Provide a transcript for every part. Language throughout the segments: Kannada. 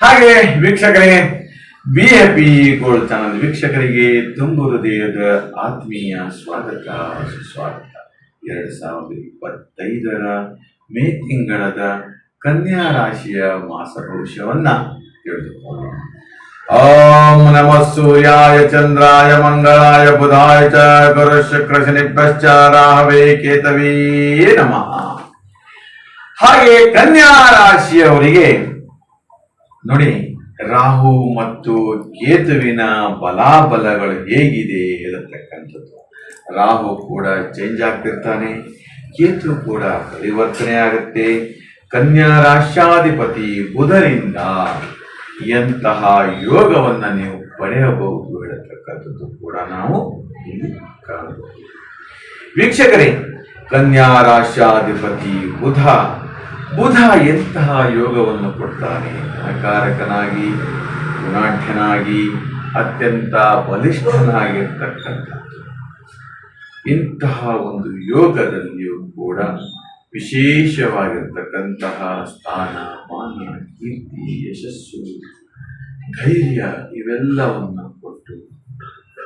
ಹಾಗೆ ವೀಕ್ಷಕರಿಗೆ B A P gold channel ವೀಕ್ಷಕರಿಗೆ ತುಂಬು ಹೃದಯದ ಆತ್ಮೀಯ ಸ್ವಾಗತ, ಸುಸ್ವಾಗತ. ಎರಡ್ ಸಾವಿರದ ಇಪ್ಪತ್ತೈದರ ಮೇ ತಿಂಗಳದ ಕನ್ಯಾ ರಾಶಿಯ ಮಾಸ ಭವಿಷ್ಯವನ್ನ ಓಂ ನಮ ಸೂರ್ಯಾಯ, ಚಂದ್ರಾಯ, ಮಂಗಳಾಯ, ಬುಧಾಯ ಚ, ಗುರು ಶುಕ್ರ ರಾಹವೇ ಕೇತವೇ ನಮಃ. ಹಾಗೆ ಕನ್ಯಾ ರಾಶಿಯವರಿಗೆ ನೋಡಿ, ರಾಹು ಮತ್ತು ಕೇತುವಿನ ಬಲಾಬಲಗಳು ಹೇಗಿದೆ ಹೇಳತಕ್ಕಂಥದ್ದು. ರಾಹು ಕೂಡ ಚೇಂಜ್ ಆಗ್ತಿರ್ತಾನೆ, ಕೇತು ಕೂಡ ಪರಿವರ್ತನೆ ಆಗುತ್ತೆ. ಕನ್ಯಾ ರಾಷ್ಟ್ರಾಧಿಪತಿ ಬುಧರಿಂದ ಎಂತಹ ಯೋಗವನ್ನ ನೀವು ಪಡೆಯಬಹುದು ಹೇಳತಕ್ಕಂಥದ್ದು ಕೂಡ ನಾವು ಇಲ್ಲಿ ಕಾಣಬಹುದು. ವೀಕ್ಷಕರೇ, ಕನ್ಯಾ ರಾಷ್ಟ್ರಾಧಿಪತಿ ಬುಧ ಬುಧ ಎಂತಹ ಯೋಗವನ್ನು ಕೊಡ್ತಾನೆ? ಅಕಾರಕನಾಗಿ ಗುಣಾಢ್ಯನಾಗಿ, ಅತ್ಯಂತ ಬಲಿಷ್ಠನಾಗಿರ್ತಕ್ಕಂಥದ್ದು. ಇಂತಹ ಒಂದು ಯೋಗದಲ್ಲಿಯೂ ಕೂಡ ವಿಶೇಷವಾಗಿರ್ತಕ್ಕಂತಹ ಸ್ಥಾನ, ಮಾನ, ಕೀರ್ತಿ, ಯಶಸ್ಸು, ಧೈರ್ಯ ಇವೆಲ್ಲವನ್ನು ಕೊಟ್ಟು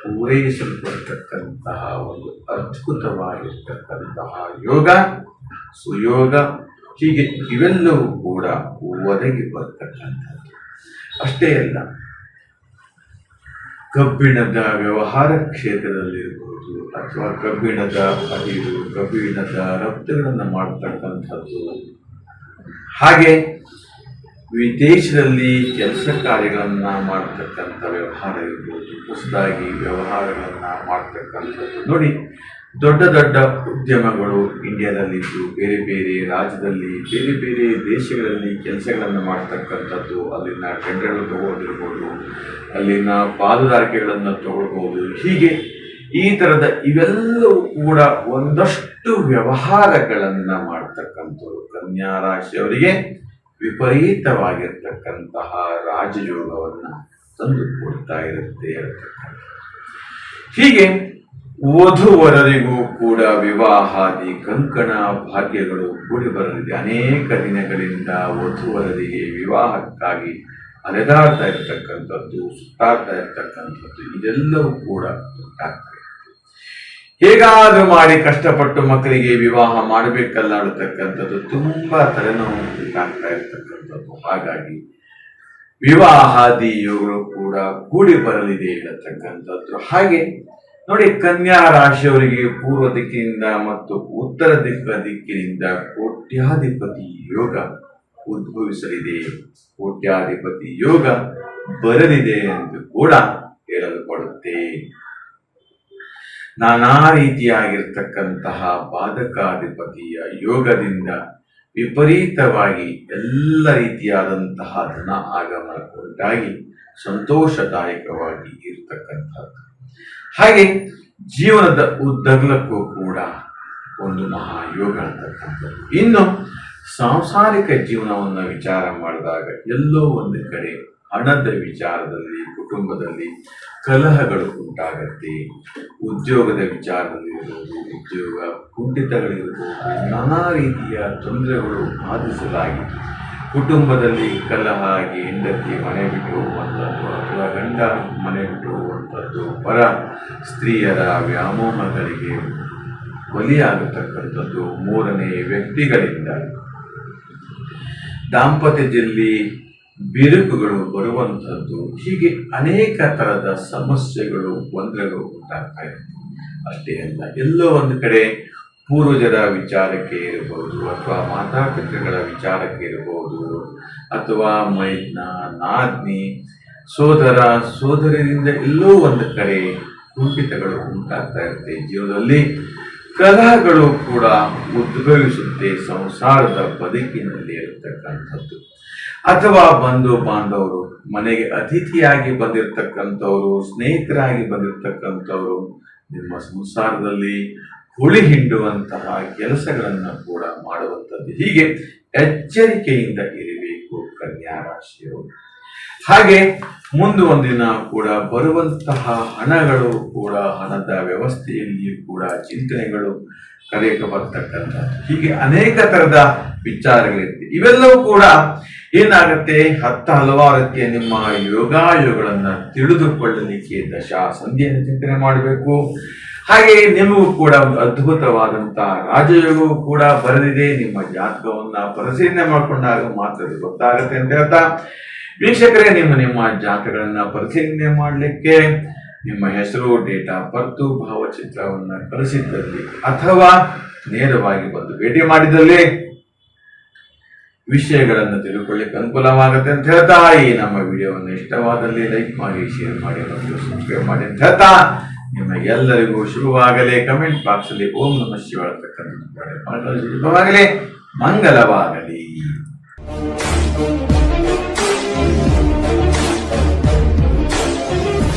ಪೂರೈಸಲ್ಪಡ್ತಕ್ಕಂತಹ ಒಂದು ಅದ್ಭುತವಾಗಿರ್ತಕ್ಕಂತಹ ಯೋಗ, ಸುಯೋಗ ಹೀಗೆ ಇವೆಲ್ಲವೂ ಕೂಡ ಒದಗಿ ಬರ್ತಕ್ಕಂಥದ್ದು. ಅಷ್ಟೇ ಅಲ್ಲ, ಕಬ್ಬಿಣದ ವ್ಯವಹಾರ ಕ್ಷೇತ್ರದಲ್ಲಿರ್ಬೋದು ಅಥವಾ ಕಬ್ಬಿಣದ ಅರಿವು, ಕಬ್ಬಿಣದ ರಫ್ತುಗಳನ್ನು ಮಾಡ್ತಕ್ಕಂಥದ್ದು. ಹಾಗೆ ವಿದೇಶದಲ್ಲಿ ಕೆಲಸ ಕಾರ್ಯಗಳನ್ನು ಮಾಡ್ತಕ್ಕಂಥ ವ್ಯವಹಾರ ಇರ್ಬೋದು, ಹೊಸದಾಗಿ ವ್ಯವಹಾರಗಳನ್ನು ಮಾಡ್ತಕ್ಕಂಥದ್ದು. ನೋಡಿ ದೊಡ್ಡ ದೊಡ್ಡ ಉದ್ಯಮಗಳು ಇಂಡಿಯಾದಲ್ಲಿದ್ದು, ಬೇರೆ ಬೇರೆ ರಾಜ್ಯದಲ್ಲಿ, ಬೇರೆ ಬೇರೆ ದೇಶಗಳಲ್ಲಿ ಕೆಲಸಗಳನ್ನು ಮಾಡ್ತಕ್ಕಂಥದ್ದು, ಅಲ್ಲಿನ ಟೆಂಡರ್ಗಳು ತಗೊಂಡಿರ್ಬೋದು, ಅಲ್ಲಿನ ಪಾಲುದಾರಿಕೆಗಳನ್ನು ತಗೊಳ್ಬೋದು. ಹೀಗೆ ಈ ಥರದ ಇವೆಲ್ಲವೂ ಕೂಡ ಒಂದಷ್ಟು ವ್ಯವಹಾರಗಳನ್ನು ಮಾಡ್ತಕ್ಕಂಥವ್ರು. ಕನ್ಯಾ ರಾಶಿಯವರಿಗೆ ವಿಪರೀತವಾಗಿರ್ತಕ್ಕಂತಹ ರಾಜಯೋಗವನ್ನು ತಂದು ಕೊಡ್ತಾ ಇರುತ್ತೆ ಹೀಗೆ ವಧುವರರಿಗೂ ಕೂಡ ವಿವಾಹಾದಿ ಕಂಕಣ ಭಾಗ್ಯಗಳು ಕೂಡಿ ಬರಲಿದೆ ಅನೇಕ ದಿನಗಳಿಂದ ವಧುವರರಿಗೆ ವಿವಾಹಕ್ಕಾಗಿ ಅಲೆದಾಡ್ತಾ ಇರ್ತಕ್ಕಂಥದ್ದು, ಸುತ್ತಾಡ್ತಾ ಇರ್ತಕ್ಕಂಥದ್ದು, ಇದೆಲ್ಲವೂ ಕೂಡ ಹೇಗಾದ್ರೂ ಮಾಡಿ ಕಷ್ಟಪಟ್ಟು ಮಕ್ಕಳಿಗೆ ವಿವಾಹ ಮಾಡಬೇಕಲ್ಲ ಅನ್ನತಕ್ಕಂಥದ್ದು ತುಂಬಾ ತಲೆನೋವು ಉಂಟಾಗ್ತಾ ಇರ್ತಕ್ಕಂಥದ್ದು. ಹಾಗಾಗಿ ವಿವಾಹಾದಿ ಯೋಗಗಳು ಕೂಡ ಕೂಡಿ ಬರಲಿದೆ ಇರತಕ್ಕಂಥದ್ದು ಹಾಗೆ ನೋಡಿ, ಕನ್ಯಾ ರಾಶಿಯವರಿಗೆ ಪೂರ್ವ ದಿಕ್ಕಿನಿಂದ ಮತ್ತು ಉತ್ತರ ದಿಕ್ಕ ದಿಕ್ಕಿನಿಂದ ಕೋಟ್ಯಾಧಿಪತಿ ಯೋಗ ಉದ್ಭವಿಸಲಿದೆ. ಕೋಟ್ಯಾಧಿಪತಿ ಯೋಗ ಬರಲಿದೆ ಎಂದು ಕೂಡ ಹೇಳಲ್ಪಡುತ್ತೆ. ನಾನಾ ರೀತಿಯಾಗಿರ್ತಕ್ಕಂತಹ ಬಾಧಕಾಧಿಪತಿಯ ಯೋಗದಿಂದ ವಿಪರೀತವಾಗಿ ಎಲ್ಲ ರೀತಿಯಾದಂತಹ ಧನ ಆಗಮನ ಸಂತೋಷದಾಯಕವಾಗಿ ಇರ್ತಕ್ಕಂಥದ್ದು. ಹಾಗೆ ಜೀವನದ ಉದ್ದಗಲಕ್ಕೂ ಕೂಡ ಒಂದು ಮಹಾಯೋಗ ಅಂತಕ್ಕಂಥದ್ದು ಇನ್ನು ಸಾಂಸಾರಿಕ ಜೀವನವನ್ನು ವಿಚಾರ ಮಾಡಿದಾಗ ಎಲ್ಲೋ ಒಂದು ಕಡೆ ಹಣದ ವಿಚಾರದಲ್ಲಿ, ಕುಟುಂಬದಲ್ಲಿ ಕಲಹಗಳು ಉಂಟಾಗತ್ತೆ. ಉದ್ಯೋಗದ ವಿಚಾರದಲ್ಲಿ ಇರ್ಬೋದು ಉದ್ಯೋಗ, ಕುಂಠಿತಗಳಿರ್ಬೋದು, ನಾನಾ ರೀತಿಯ ತೊಂದರೆಗಳು ಬಾಧಿಸಲಾಗಿ ಕುಟುಂಬದಲ್ಲಿ ಕಲಹ ಆಗಿ ಹೆಂಡತಿ ಮನೆ ಬಿಟ್ಟು ಹೋಗುವಂಥದ್ದು ಅಥವಾ ಗಂಡ ಮನೆ ಬಿಟ್ಟು ಪರ ಸ್ತ್ರೀಯರ ವ್ಯಾಮೋಹಗಳಿಗೆ ಬಲಿಯಾಗತಕ್ಕಂಥದ್ದು ಮೂರನೇ ವ್ಯಕ್ತಿಗಳಿಂದ. ದಾಂಪತ್ಯದಲ್ಲಿ ಬಿರುಕುಗಳು ಬರುವಂಥದ್ದು ಹೀಗೆ ಅನೇಕ ಥರದ ಸಮಸ್ಯೆಗಳು ತೊಂದರೆಗಳು ಉಂಟಾಗ್ತಾ ಇದೆ. ಅಷ್ಟೇ ಅಲ್ಲ, ಎಲ್ಲೋ ಒಂದು ಕಡೆ ಪೂರ್ವಜರ ವಿಚಾರಕ್ಕೆ ಇರಬಹುದು, ಅಥವಾ ಮಾತಾಪಿತೃಗಳ ವಿಚಾರಕ್ಕೆ ಇರಬಹುದು, ಅಥವಾ ಮೈದ್ನ ನಾದ್ನಿ ಸೋದರ ಸೋದರಿನಿಂದ ಎಲ್ಲೋ ಒಂದು ಕಡೆ ಕುಂಠಿತಗಳು ಉಂಟಾಗ್ತಾ ಇರುತ್ತೆ ಜೀವನದಲ್ಲಿ. ಕಲಹಗಳು ಕೂಡ ಉದ್ಭವಿಸುತ್ತೆ, ಸಂಸಾರದ ಬದುಕಿನಲ್ಲಿ ಇರತಕ್ಕಂಥದ್ದು. ಅಥವಾ ಬಂಧು ಬಾಂಧವರು, ಮನೆಗೆ ಅತಿಥಿಯಾಗಿ ಬಂದಿರತಕ್ಕಂಥವ್ರು, ಸ್ನೇಹಿತರಾಗಿ ಬಂದಿರತಕ್ಕಂಥವ್ರು, ನಿಮ್ಮ ಸಂಸಾರದಲ್ಲಿ ಹುಳಿ ಹಿಂಡುವಂತಹ ಕೆಲಸಗಳನ್ನು ಕೂಡ ಮಾಡುವಂಥದ್ದು. ಹೀಗೆ ಎಚ್ಚರಿಕೆಯಿಂದ ಇರಬೇಕು ಕನ್ಯಾ ರಾಶಿಯವರು ಹಾಗೆ ಮುಂದೆ ಒಂದಿನ ಕೂಡ ಬರುವಂತಹ ಹಣಗಳು ಕೂಡ, ಹಣದ ವ್ಯವಸ್ಥೆಯಲ್ಲಿಯೂ ಕೂಡ, ಚಿಂತನೆಗಳು ಕರೆಯಕ್ಕೆ ಬರ್ತಕ್ಕಂಥ ಹೀಗೆ ಅನೇಕ ತರದ ವಿಚಾರಗಳಿರುತ್ತೆ ಇವೆಲ್ಲವೂ ಕೂಡ ಏನಾಗುತ್ತೆ? ಹತ್ತ ಹಲವಾರು ರೀತಿಯ ನಿಮ್ಮ ಯೋಗಾಯೋಗಗಳನ್ನ ತಿಳಿದುಕೊಳ್ಳಲಿಕ್ಕೆ ದಶಾ ಸಂಧಿಯನ್ನು ಚಿಂತನೆ ಮಾಡಬೇಕು. ಹಾಗೆ ನಿಮಗೂ ಕೂಡ ಒಂದು ಅದ್ಭುತವಾದಂತಹ ರಾಜಯೋಗವು ಕೂಡ ಬರೆದಿದೆ ನಿಮ್ಮ ಜಾತಕವನ್ನ ಪರಿಶೀಲನೆ ಮಾಡಿಕೊಂಡಾಗ ಮಾತ್ರ ಗೊತ್ತಾಗುತ್ತೆ ಅಂತ ಹೇಳ್ತಾ ವೀಕ್ಷಕರೇ, ನಿಮ್ಮ ನಿಮ್ಮ ಜಾತಕಗಳನ್ನ ಪರಿಶೀಲನೆ ಮಾಡಲಿಕ್ಕೆ ನಿಮ್ಮ ಹೆಸರು ಡೇಟಾ ಆಫ್ ಭಾವಚಿತ್ರವನ್ನು ಕಳಿಸಿದ್ದಲ್ಲಿ ಅಥವಾ ನೇರವಾಗಿ ಬಂದು ಭೇಟಿ ಮಾಡಿದಲ್ಲಿ ವಿಷಯಗಳನ್ನು ತಿಳ್ಕೊಳ್ಳಿಕ್ಕೆ ಅನುಕೂಲವಾಗುತ್ತೆ ಅಂತ ಹೇಳ್ತಾ, ಈ ನಮ್ಮ ವಿಡಿಯೋವನ್ನು ಇಷ್ಟವಾದಲ್ಲಿ ಲೈಕ್ ಮಾಡಿ ಶೇರ್ ಮಾಡಿ, ಮತ್ತು ಸಬ್ಸ್ಕ್ರೈಬ್ ಮಾಡಿ ಅಂತ ಹೇಳ್ತಾ ನಿಮಗೆಲ್ಲರಿಗೂ ಶುಭವಾಗಲಿ. ಕಮೆಂಟ್ ಬಾಕ್ಸ್ ಅಲ್ಲಿ ಓಂ ನಮ ಶಿವ ಶುಭವಾಗಲಿ. ಮಂಗಲವಾಗಲಿ